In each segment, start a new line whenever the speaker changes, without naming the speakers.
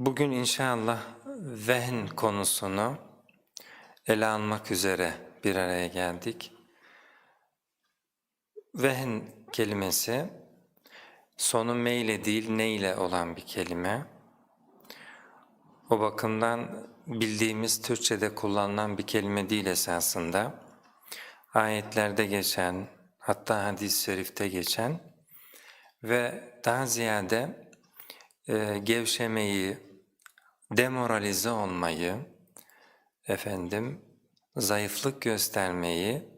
Bugün inşallah vehn konusunu ele almak üzere bir araya geldik. Vehn kelimesi sonu meyle değil neyle olan bir kelime. O bakımdan bildiğimiz Türkçe'de kullanılan bir kelime değil esasında. Ayetlerde geçen, hatta hadis-i şerifte geçen ve daha ziyade e, gevşemeyi, demoralize olmayı, efendim zayıflık göstermeyi,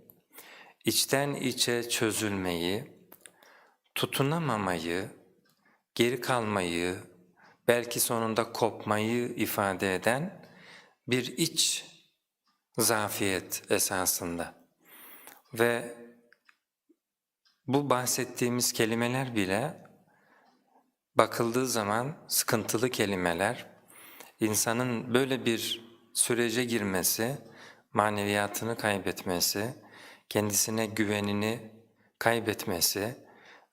içten içe çözülmeyi, tutunamamayı, geri kalmayı, belki sonunda kopmayı ifade eden bir iç zafiyet esasında. Ve bu bahsettiğimiz kelimeler bile bakıldığı zaman sıkıntılı kelimeler, insanın böyle bir sürece girmesi, maneviyatını kaybetmesi, kendisine güvenini kaybetmesi,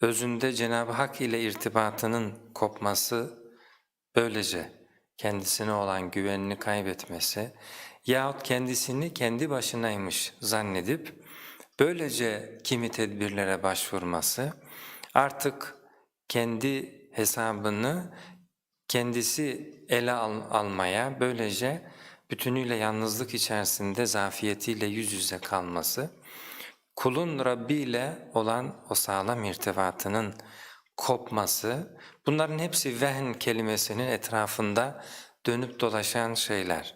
özünde Cenab-ı Hak ile irtibatının kopması, böylece kendisine olan güvenini kaybetmesi yahut kendisini kendi başınaymış zannedip böylece kimi tedbirlere başvurması artık kendi hesabını kendisi ele al almaya böylece bütünüyle yalnızlık içerisinde zafiyetiyle yüz yüze kalması, kulun Rabbi ile olan o sağlam irtibatının kopması, bunların hepsi vehn kelimesinin etrafında dönüp dolaşan şeyler.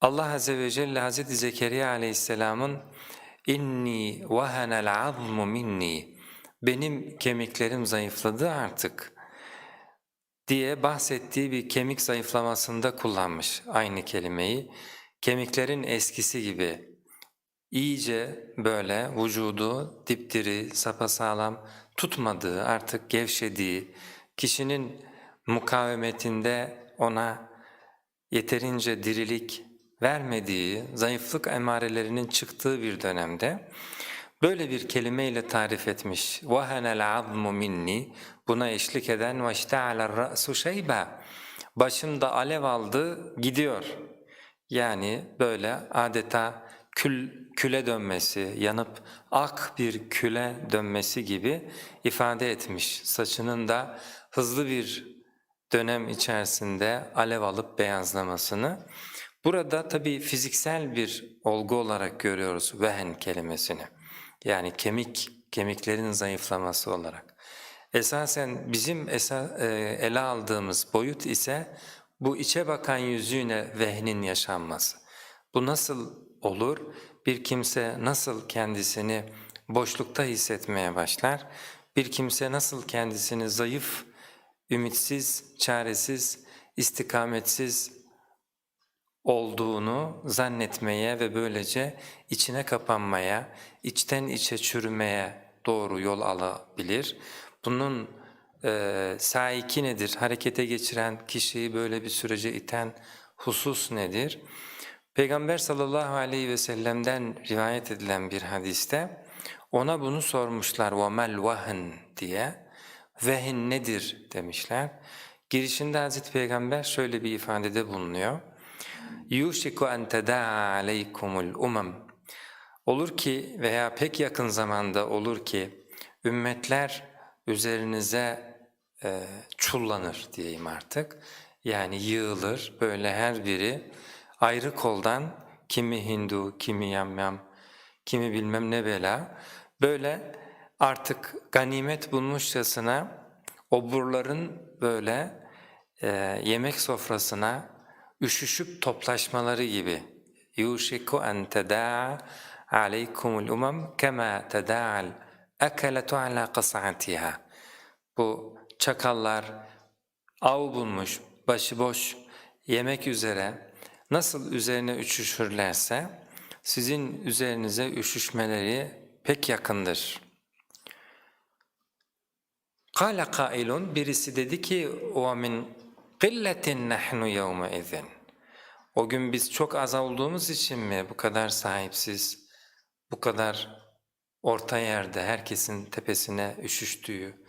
Allah Azze ve Celle Hazreti Zekeriya Aleyhisselam'ın inni vahanel azmu minni benim kemiklerim zayıfladı artık diye bahsettiği bir kemik zayıflamasında kullanmış aynı kelimeyi. Kemiklerin eskisi gibi iyice böyle vücudu dipdiri, sapasağlam tutmadığı, artık gevşediği, kişinin mukavemetinde ona yeterince dirilik vermediği, zayıflık emarelerinin çıktığı bir dönemde böyle bir kelimeyle tarif etmiş. وَهَنَ الْعَظْمُ minni Buna eşlik eden وَاشْتَعَلَ الرَّأْسُ شَيْبًا Başımda alev aldı, gidiyor. Yani böyle adeta kül, küle dönmesi, yanıp ak bir küle dönmesi gibi ifade etmiş. Saçının da hızlı bir dönem içerisinde alev alıp beyazlamasını. Burada tabii fiziksel bir olgu olarak görüyoruz vehen kelimesini. Yani kemik, kemiklerin zayıflaması olarak. Esasen bizim esa, e, ele aldığımız boyut ise bu içe bakan yüzüne vehnin yaşanması. Bu nasıl olur? Bir kimse nasıl kendisini boşlukta hissetmeye başlar? Bir kimse nasıl kendisini zayıf, ümitsiz, çaresiz, istikametsiz olduğunu zannetmeye ve böylece içine kapanmaya, içten içe çürümeye doğru yol alabilir. Bunun e, saiki nedir? Harekete geçiren kişiyi böyle bir sürece iten husus nedir? Peygamber sallallahu aleyhi ve sellem'den rivayet edilen bir hadiste ona bunu sormuşlar وَمَا الْوَهْنِ diye. Vehin nedir demişler. Girişinde Hazreti Peygamber şöyle bir ifadede bulunuyor. يُوشِكُ أَنْ تَدَاعَ عَلَيْكُمُ الْأُمَمِ Olur ki veya pek yakın zamanda olur ki ümmetler üzerinize e, çullanır diyeyim artık. Yani yığılır. Böyle her biri ayrı koldan kimi Hindu, kimi Yamyam, kimi bilmem ne bela. Böyle artık ganimet bulmuşçasına oburların böyle e, yemek sofrasına üşüşüp toplaşmaları gibi. Yuşiku en tedaa aleykumul umam kema teda'al ekeletu ala qas'atiha bu çakallar av bulmuş başıboş yemek üzere nasıl üzerine üşüşürlerse sizin üzerinize üşüşmeleri pek yakındır. Kâle kailun birisi dedi ki o min qilletin nahnu yevme izin. O gün biz çok az olduğumuz için mi bu kadar sahipsiz, bu kadar orta yerde herkesin tepesine üşüştüğü,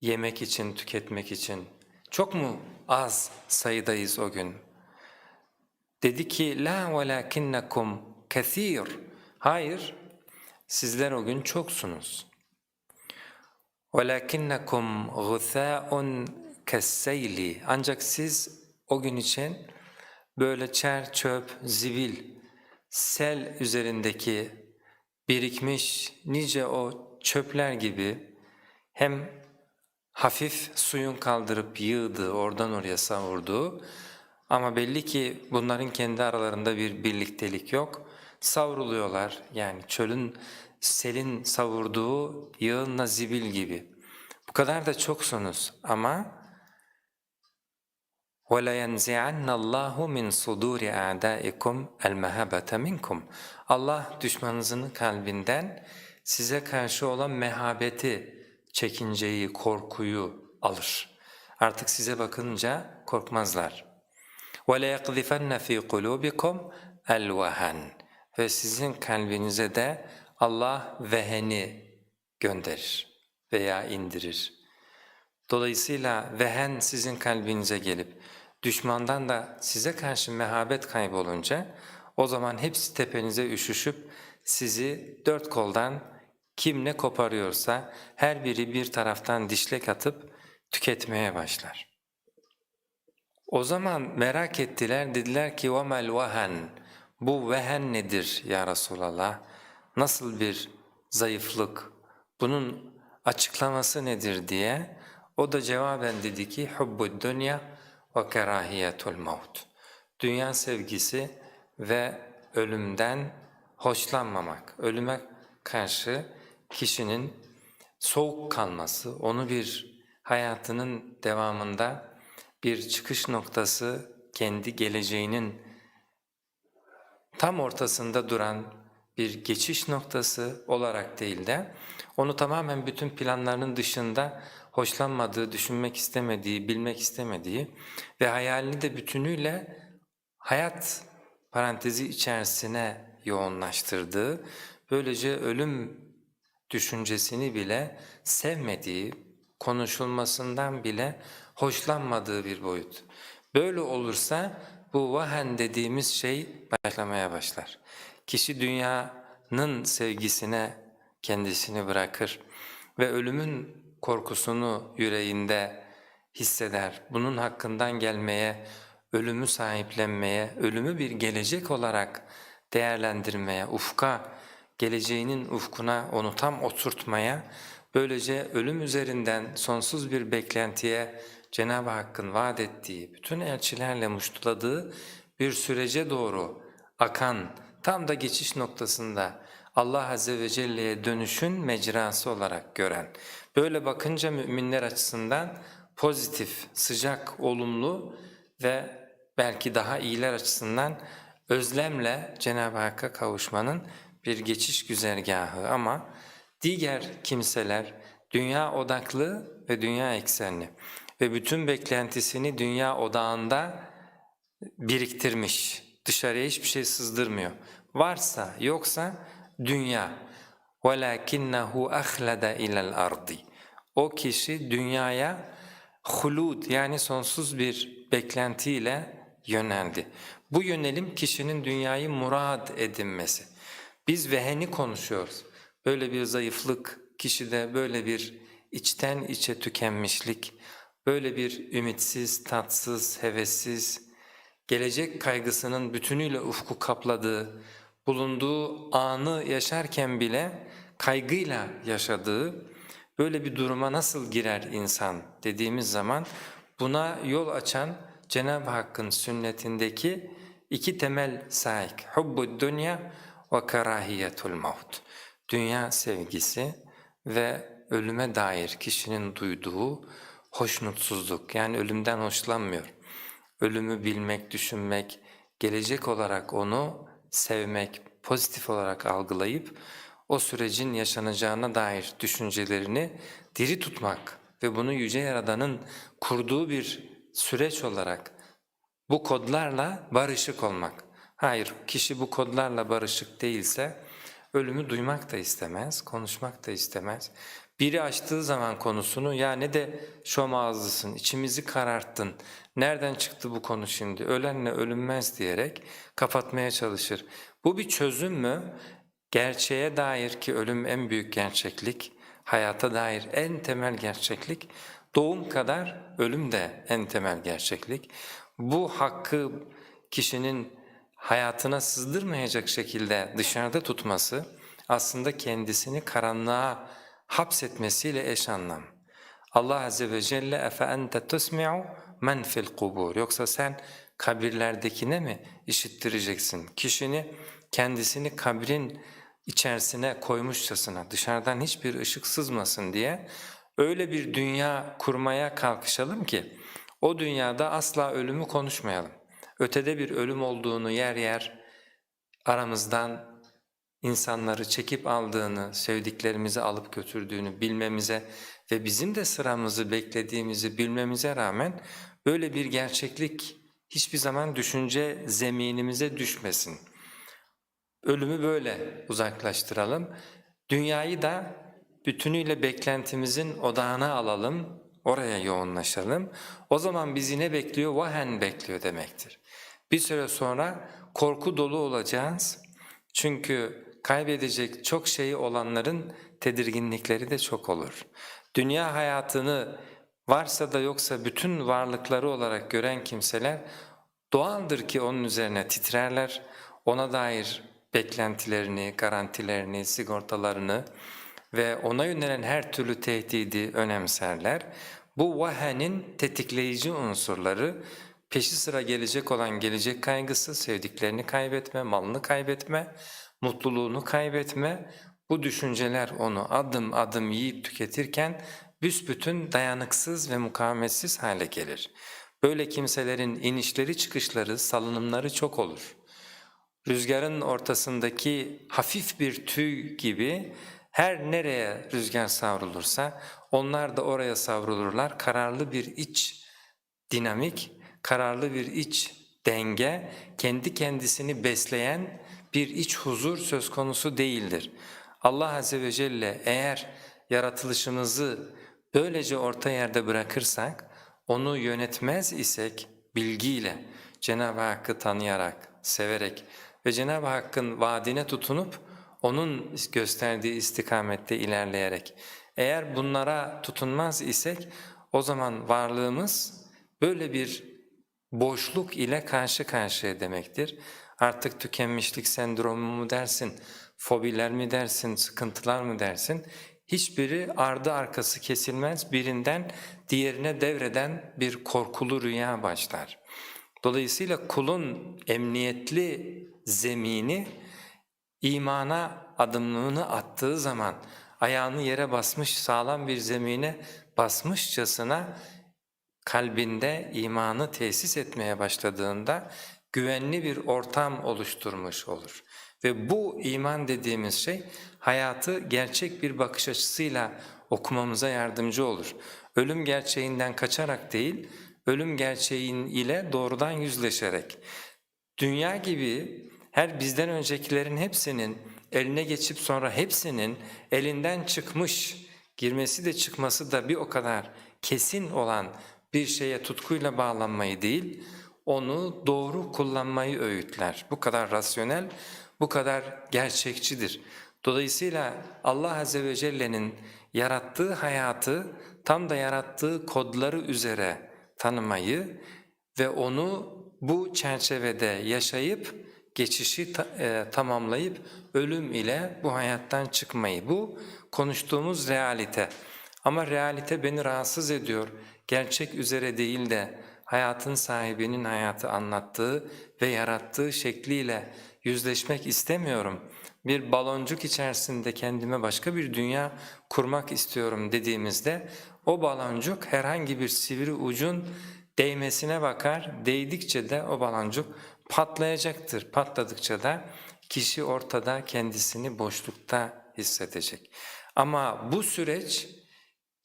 yemek için, tüketmek için Çok mu az sayıdayız o gün? Dedi ki la velakinnekum kesir. Hayır, sizler o gün çoksunuz. Velakinnekum gusâun kesseyli. Ancak siz o gün için böyle çer, çöp, zibil, sel üzerindeki birikmiş nice o çöpler gibi hem hafif suyun kaldırıp yığdığı, oradan oraya savurduğu ama belli ki bunların kendi aralarında bir birliktelik yok. Savruluyorlar yani çölün, selin savurduğu yığınla zibil gibi. Bu kadar da çoksunuz ama وَلَيَنْزِعَنَّ اللّٰهُ مِنْ صُدُورِ اَعْدَائِكُمْ الْمَهَبَةَ مِنْكُمْ Allah düşmanınızın kalbinden size karşı olan mehabeti, çekinceyi, korkuyu alır. Artık size bakınca korkmazlar. وَلَيَقْذِفَنَّ ف۪ي قُلُوبِكُمْ الْوَهَنِ Ve sizin kalbinize de Allah veheni gönderir veya indirir. Dolayısıyla vehen sizin kalbinize gelip düşmandan da size karşı mehabet kaybolunca o zaman hepsi tepenize üşüşüp sizi dört koldan kim ne koparıyorsa her biri bir taraftan dişlek atıp tüketmeye başlar. O zaman merak ettiler dediler ki وَمَا الْوَهَنْ Bu vehen nedir ya Resulallah? Nasıl bir zayıflık? Bunun açıklaması nedir diye o da cevaben dedi ki hubbud dünya ve kerahiyetul maut. Dünya sevgisi ve ölümden hoşlanmamak, ölüme karşı kişinin soğuk kalması, onu bir hayatının devamında bir çıkış noktası, kendi geleceğinin tam ortasında duran bir geçiş noktası olarak değil de onu tamamen bütün planlarının dışında hoşlanmadığı, düşünmek istemediği, bilmek istemediği ve hayalini de bütünüyle hayat parantezi içerisine yoğunlaştırdığı, böylece ölüm düşüncesini bile sevmediği, konuşulmasından bile hoşlanmadığı bir boyut. Böyle olursa bu vahen dediğimiz şey başlamaya başlar. Kişi dünyanın sevgisine kendisini bırakır ve ölümün korkusunu yüreğinde hisseder. Bunun hakkından gelmeye, ölümü sahiplenmeye, ölümü bir gelecek olarak değerlendirmeye, ufka, geleceğinin ufkuna onu tam oturtmaya, böylece ölüm üzerinden sonsuz bir beklentiye Cenab-ı Hakk'ın vaat ettiği, bütün elçilerle muştuladığı bir sürece doğru akan, tam da geçiş noktasında Allah Azze ve Celle'ye dönüşün mecrası olarak gören, böyle bakınca müminler açısından pozitif, sıcak, olumlu ve belki daha iyiler açısından özlemle Cenab-ı Hakk'a kavuşmanın bir geçiş güzergahı ama diğer kimseler dünya odaklı ve dünya eksenli ve bütün beklentisini dünya odağında biriktirmiş, dışarıya hiçbir şey sızdırmıyor. Varsa yoksa dünya وَلَكِنَّهُ أَخْلَدَ اِلَى الْأَرْضِ O kişi dünyaya hulud yani sonsuz bir beklentiyle yöneldi. Bu yönelim kişinin dünyayı murad edinmesi. Biz veheni konuşuyoruz. Böyle bir zayıflık, kişide böyle bir içten içe tükenmişlik, böyle bir ümitsiz, tatsız, hevessiz, gelecek kaygısının bütünüyle ufku kapladığı, bulunduğu anı yaşarken bile kaygıyla yaşadığı böyle bir duruma nasıl girer insan dediğimiz zaman buna yol açan Cenab-ı Hakk'ın sünnetindeki iki temel saik hubbud dünya ve karahiyetul maut. Dünya sevgisi ve ölüme dair kişinin duyduğu hoşnutsuzluk yani ölümden hoşlanmıyor. Ölümü bilmek, düşünmek, gelecek olarak onu sevmek, pozitif olarak algılayıp o sürecin yaşanacağına dair düşüncelerini diri tutmak ve bunu Yüce Yaradan'ın kurduğu bir süreç olarak bu kodlarla barışık olmak. Hayır, kişi bu kodlarla barışık değilse ölümü duymak da istemez, konuşmak da istemez. Biri açtığı zaman konusunu ya ne de şom ağızlısın, içimizi kararttın, nereden çıktı bu konu şimdi, ölenle ölünmez diyerek kapatmaya çalışır. Bu bir çözüm mü? Gerçeğe dair ki ölüm en büyük gerçeklik, hayata dair en temel gerçeklik, doğum kadar ölüm de en temel gerçeklik. Bu hakkı kişinin hayatına sızdırmayacak şekilde dışarıda tutması aslında kendisini karanlığa hapsetmesiyle eş anlam. Allah Azze ve Celle ente tusmi'u men fil kubur. Yoksa sen kabirlerdekine mi işittireceksin? Kişini kendisini kabrin içerisine koymuşçasına dışarıdan hiçbir ışık sızmasın diye öyle bir dünya kurmaya kalkışalım ki o dünyada asla ölümü konuşmayalım. Ötede bir ölüm olduğunu yer yer aramızdan insanları çekip aldığını, sevdiklerimizi alıp götürdüğünü bilmemize ve bizim de sıramızı beklediğimizi bilmemize rağmen böyle bir gerçeklik hiçbir zaman düşünce zeminimize düşmesin. Ölümü böyle uzaklaştıralım. Dünyayı da bütünüyle beklentimizin odağına alalım, oraya yoğunlaşalım. O zaman bizi ne bekliyor? Vahen bekliyor demektir. Bir süre sonra korku dolu olacağız. Çünkü kaybedecek çok şeyi olanların tedirginlikleri de çok olur. Dünya hayatını varsa da yoksa bütün varlıkları olarak gören kimseler doğaldır ki onun üzerine titrerler, ona dair beklentilerini, garantilerini, sigortalarını ve ona yönelen her türlü tehdidi önemserler. Bu vahenin tetikleyici unsurları peşi sıra gelecek olan gelecek kaygısı, sevdiklerini kaybetme, malını kaybetme, mutluluğunu kaybetme, bu düşünceler onu adım adım yiyip tüketirken büsbütün dayanıksız ve mukavemetsiz hale gelir. Böyle kimselerin inişleri çıkışları, salınımları çok olur. Rüzgarın ortasındaki hafif bir tüy gibi her nereye rüzgar savrulursa onlar da oraya savrulurlar. Kararlı bir iç dinamik, kararlı bir iç denge, kendi kendisini besleyen bir iç huzur söz konusu değildir. Allah Azze ve Celle eğer yaratılışımızı böylece orta yerde bırakırsak, onu yönetmez isek bilgiyle, Cenab-ı Hakk'ı tanıyarak, severek ve Cenab-ı Hakk'ın vaadine tutunup onun gösterdiği istikamette ilerleyerek eğer bunlara tutunmaz isek o zaman varlığımız böyle bir boşluk ile karşı karşıya demektir. Artık tükenmişlik sendromu mu dersin, fobiler mi dersin, sıkıntılar mı dersin? Hiçbiri ardı arkası kesilmez, birinden diğerine devreden bir korkulu rüya başlar. Dolayısıyla kulun emniyetli zemini imana adımlığını attığı zaman ayağını yere basmış sağlam bir zemine basmışçasına kalbinde imanı tesis etmeye başladığında güvenli bir ortam oluşturmuş olur. Ve bu iman dediğimiz şey hayatı gerçek bir bakış açısıyla okumamıza yardımcı olur. Ölüm gerçeğinden kaçarak değil, ölüm gerçeğin ile doğrudan yüzleşerek. Dünya gibi her bizden öncekilerin hepsinin eline geçip sonra hepsinin elinden çıkmış, girmesi de çıkması da bir o kadar kesin olan bir şeye tutkuyla bağlanmayı değil, onu doğru kullanmayı öğütler. Bu kadar rasyonel, bu kadar gerçekçidir. Dolayısıyla Allah Azze ve Celle'nin yarattığı hayatı tam da yarattığı kodları üzere tanımayı ve onu bu çerçevede yaşayıp geçişi ta, e, tamamlayıp ölüm ile bu hayattan çıkmayı. Bu konuştuğumuz realite. Ama realite beni rahatsız ediyor. Gerçek üzere değil de hayatın sahibinin hayatı anlattığı ve yarattığı şekliyle yüzleşmek istemiyorum. Bir baloncuk içerisinde kendime başka bir dünya kurmak istiyorum dediğimizde o baloncuk herhangi bir sivri ucun değmesine bakar, değdikçe de o baloncuk patlayacaktır. Patladıkça da kişi ortada kendisini boşlukta hissedecek. Ama bu süreç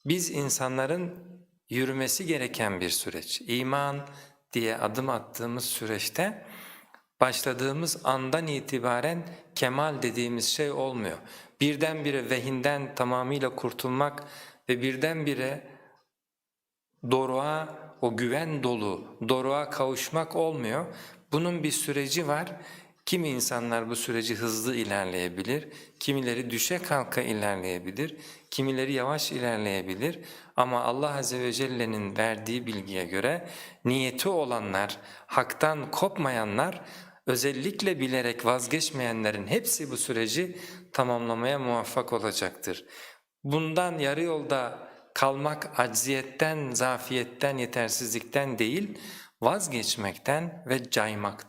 biz insanların yürümesi gereken bir süreç. İman diye adım attığımız süreçte başladığımız andan itibaren kemal dediğimiz şey olmuyor. Birdenbire vehinden tamamıyla kurtulmak ve birdenbire doruğa, o güven dolu doruğa kavuşmak olmuyor. Bunun bir süreci var. Kimi insanlar bu süreci hızlı ilerleyebilir, kimileri düşe kalka ilerleyebilir, kimileri yavaş ilerleyebilir. Ama Allah Azze ve Celle'nin verdiği bilgiye göre niyeti olanlar, haktan kopmayanlar, özellikle bilerek vazgeçmeyenlerin hepsi bu süreci tamamlamaya muvaffak olacaktır. Bundan yarı yolda kalmak acziyetten, zafiyetten, yetersizlikten değil, vazgeçmekten ve caymaktan